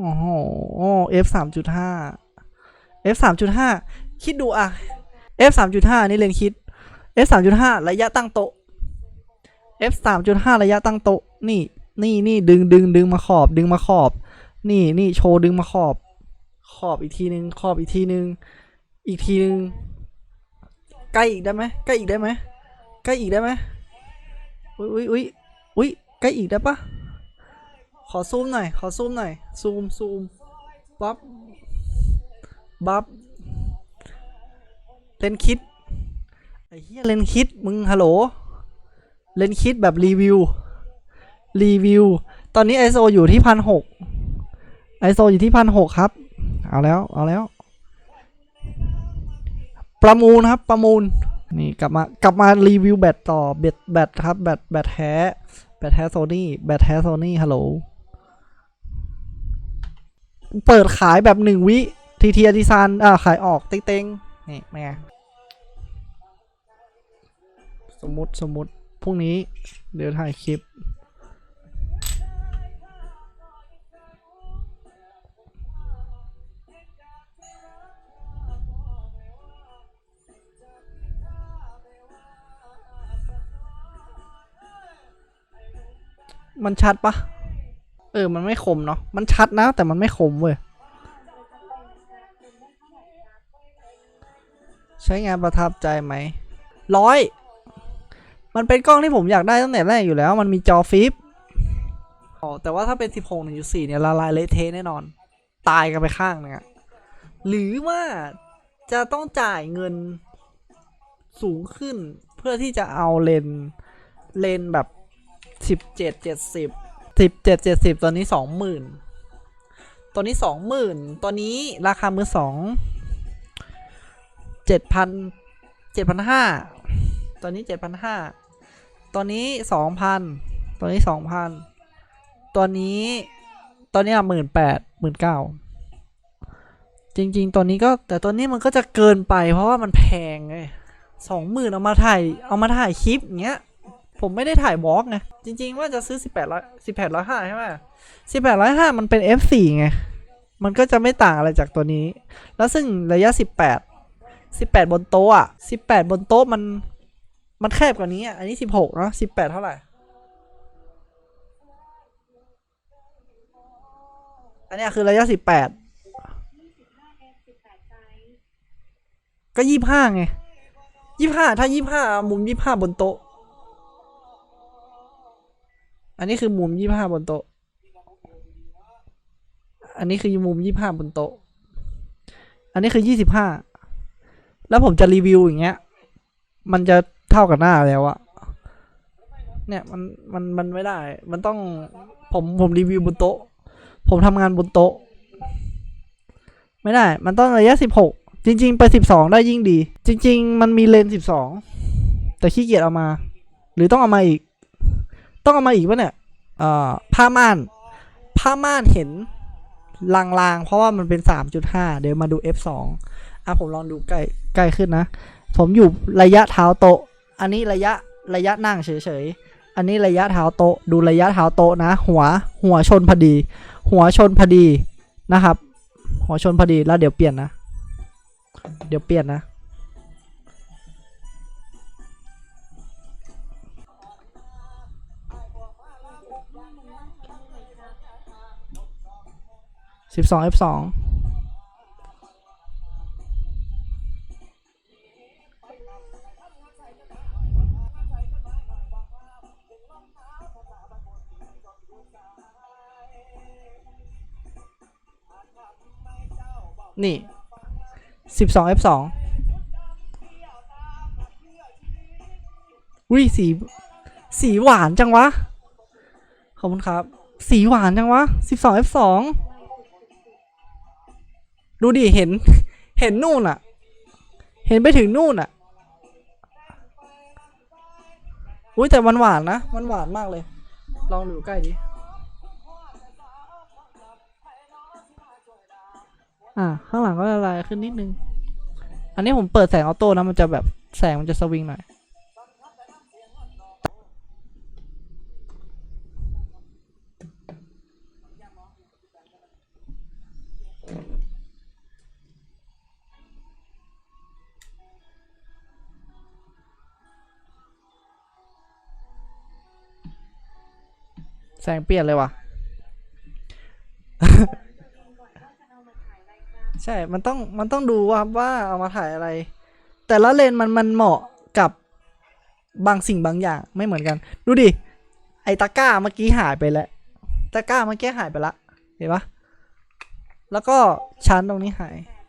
โอ้โห f สามจุดห้า f สามจุดห้าคิดดูอะ f สามจุดห้านี่เลนคิด f สามจุดห้าระยะตั้งโต๊ะ f สามจุดห้าระยะตั้งโต๊ะ นี่ นี่นี่ดึงดึงดึงมาขอบ ดึงมาขอบ นี่นี่โชว์ดึงมาขอบ ขอบอีกทีหนึ่งขอบอีกทีหนึ่งอีกทีหนึ่งใกล้อีกได้ไหมใกล้อีกได้ไหมใกล้อีกได้ไหมอุ้ยอุ้ยอุ้ยอุ้ยใกล้อีกได้ปะ ขอซูมหน่อย ขอซูมหน่อย ซูมซูมบับบับเลนคิด ไอ้เหี้ยเลนคิด มึงฮัลโหล เลนคิดแบบรีวิว รีวิว ตอนนี้ ISO อยู่ที่พันหก ISO อยู่ที่พันหกครับ เอาแล้ว เอาแล้ว ประมูลครับ ประมูล นี่กลับมา กลับมารีวิวแบตต่อ แบต แบตครับ แบต แบตแท้ แบตแท้โซนี่ แบตแท้โซนี่ฮัลโหล เปิดขายแบบหนึ่งวิทีทีอดิซานอ่าขายออกเต็งๆนี่แม่สมมติสมมติพรุ่งนี้ เดี๋ยวถ่ายคลิป มันชัดปะ เออ มันไม่คมเนาะ มันชัดนะ แต่มันไม่คมเว้ย ใช้งานประทับใจไหม ร้อย มันเป็นกล้องที่ผมอยากได้ตั้งแต่แรกอยู่แล้ว มันมีจอฟิปอ๋อ แต่ว่าถ้าเป็น 16 1.4 เนี่ยละลายเละเทะแน่นอน ตายกันไปข้างหนึงอะหรือว่าจะต้องจ่ายเงินสูงขึ้นเพื่อที่จะเอาเลนเลนแบบสิบเจ็ดเจ็ด สิบเจ็ดเจ็ดสิบตอนนี้สองหมื่นตอนนี้สองหมื่นตอนนี้ราคามือสองเจ็ดพันเจ็ดพันห้าตอนนี้เจ็ดพันห้าตอนนี้สองพันตอนนี้สองพันตอนนี้ตอนนี้หมื่นแปดหมื่นเก้าจริง ๆตอนนี้ก็แต่ตอนนี้มันก็จะเกินไปเพราะว่ามันแพงไงสองหมื่นเอามาถ่ายเอามาถ่ายคลิปอย่างเงี้ย ผมไม่ได้ถ่ายวอล์กไงจริง ๆ ว่าจะซื้อ 18ร้อย18ร้อยห้าใช่ไหม18ร้อยห้ามันเป็น F4 ไง มันก็จะไม่ต่างอะไรจากตัวนี้ แล้วซึ่งระยะ 18 18 บนโต๊ะอะ18 บนโต๊ะมัน มันแคบกว่านี้อะอันนี้ 16 เนาะ18 เท่าไหร่ อันเนี้ยคือระยะ 18 ก็ 25 ไง 25 ถ้า 25 มุม 25 บนโต๊ะ อันนี้คือมุมยี่ห้าบนโต๊ะ อันนี้คือมุมยี่ห้าบนโต๊ะ อันนี้คือยี่สิบห้า แล้วผมจะรีวิวอย่างเงี้ย มันจะเท่ากับหน้าแล้วอะเนี่ยมันมันมันไม่ได้ มันต้องผมผมรีวิวบนโต๊ะ ผมทำงานบนโต๊ะ ไม่ได้ มันต้องระยะสิบหกจริง ๆ ไปสิบสองได้ยิ่งดี จริง ๆ มันมีเลนสิบสองแต่ขี้เกียจเอามา หรือต้องเอามาอีก ต้องเอามาอีกวะเนี่ยเอ่อผ้าม่านผ้าม่านเห็นลางๆ เพราะว่ามันเป็น 3.5 เดี๋ยวมาดู F2 อะผมลองดูใกล้ใกล้ขึ้นนะ ผมอยู่ระยะเท้าโต๊ะ อันนี้ระยะระยะนั่งเฉยๆ อันนี้ระยะเท้าโต๊ะ ดูระยะเท้าโต๊ะนะ หัวหัวชนพอดี หัวชนพอดีนะครับ หัวชนพอดีแล้วเดี๋ยวเปลี่ยนนะ เดี๋ยวเปลี่ยนนะ สิบสอง F สองนี่สิบสอง F สองอุ้ยสี สีหวานจังวะ ขอบคุณครับ สีหวานจังวะสิบสอง F สอง ดูดิเห็น เห็นนู่นอะเห็นไปถึงนู่นอะอุ้ยแต่มันหวานนะ มันหวานมากเลย ลองดูใกล้ดิ อ่า ข้างหลังก็ละลายขึ้นนิดนึง อันนี้ผมเปิดแสงออโต้นะ มันจะแบบแสงมันจะสวิงหน่อย แสงเปลี่ยนเลยว่ะ ใช่ มันต้อง มันต้องดูว่าว่าเอามาถ่ายอะไร แต่ละเลนส์มันมันเหมาะกับบางสิ่งบางอย่างไม่เหมือนกัน ดูดิ ไอตะกร้าเมื่อกี้หายไปแล้ว ตะกร้าเมื่อกี้หายไปละ เห็นปะแล้วก็ชั้นตรงนี้หายแต่